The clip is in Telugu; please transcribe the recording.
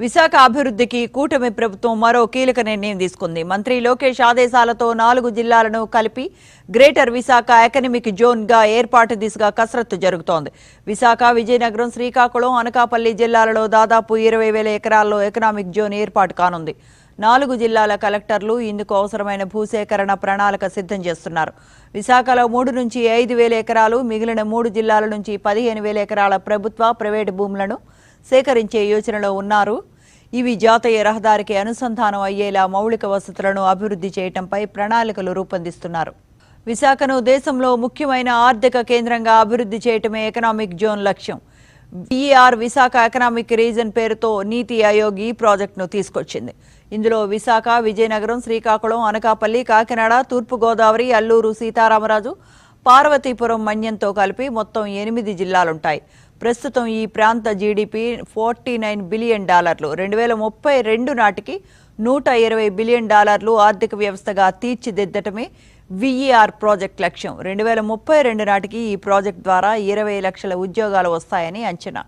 విశాఖ అభివృద్ధికి కూటమి ప్రభుత్వం మరో కీలక నిర్ణయం తీసుకుంది. మంత్రి లోకేష్ ఆదేశాలతో నాలుగు జిల్లాలను కలిపి గ్రేటర్ విశాఖ ఎకనమిక్ జోన్గా ఏర్పాటు దిశగా కసరత్తు జరుగుతోంది. విశాఖ విజయనగరం శ్రీకాకుళం అనకాపల్లి జిల్లాలలో దాదాపు ఇరవై వేల ఎకరాల్లో ఎకనామిక్ జోన్ ఏర్పాటు కానుంది. నాలుగు జిల్లాల కలెక్టర్లు ఇందుకు అవసరమైన భూసేకరణ ప్రణాళిక సిద్ధం చేస్తున్నారు. విశాఖలో మూడు నుంచి ఐదు వేల ఎకరాలు మిగిలిన మూడు జిల్లాల నుంచి పదిహేను వేల ఎకరాల ప్రభుత్వ ప్రైవేటు భూములను సేకరించే యోచనలో ఉన్నారు. ఇవి జాతీయ రహదారికి అనుసంధానం అయ్యేలా మౌలిక వసతులను అభివృద్ధి చేయటంపై ప్రణాళికలు రూపొందిస్తున్నారు. విశాఖను దేశంలో ముఖ్యమైన ఆర్థిక కేంద్రంగా అభివృద్ధి చేయటమే ఎకనామిక్ జోన్ లక్ష్యం. బీఆర్ విశాఖ ఎకనామిక్ రీజన్ పేరుతో నీతి ఆయోగ్ ఈ ప్రాజెక్టును తీసుకొచ్చింది. ఇందులో విశాఖ విజయనగరం శ్రీకాకుళం అనకాపల్లి కాకినాడ తూర్పుగోదావరి అల్లూరు సీతారామరాజు పార్వతీపురం మన్యంతో కలిపి మొత్తం ఎనిమిది జిల్లాలుంటాయి. ప్రస్తుతం ఈ ప్రాంత జీడిపి ఫార్టీ నైన్ బిలియన్ డాలర్లు రెండు వేల ముప్పై రెండు నాటికి నూట ఇరవై బిలియన్ డాలర్లు ఆర్థిక వ్యవస్థగా తీర్చిదిద్దటమే విఈఆర్ ప్రాజెక్ట్ లక్ష్యం. రెండు వేల ముప్పై రెండు నాటికి ఈ ప్రాజెక్ట్ ద్వారా ఇరవై లక్షల ఉద్యోగాలు వస్తాయని అంచనా.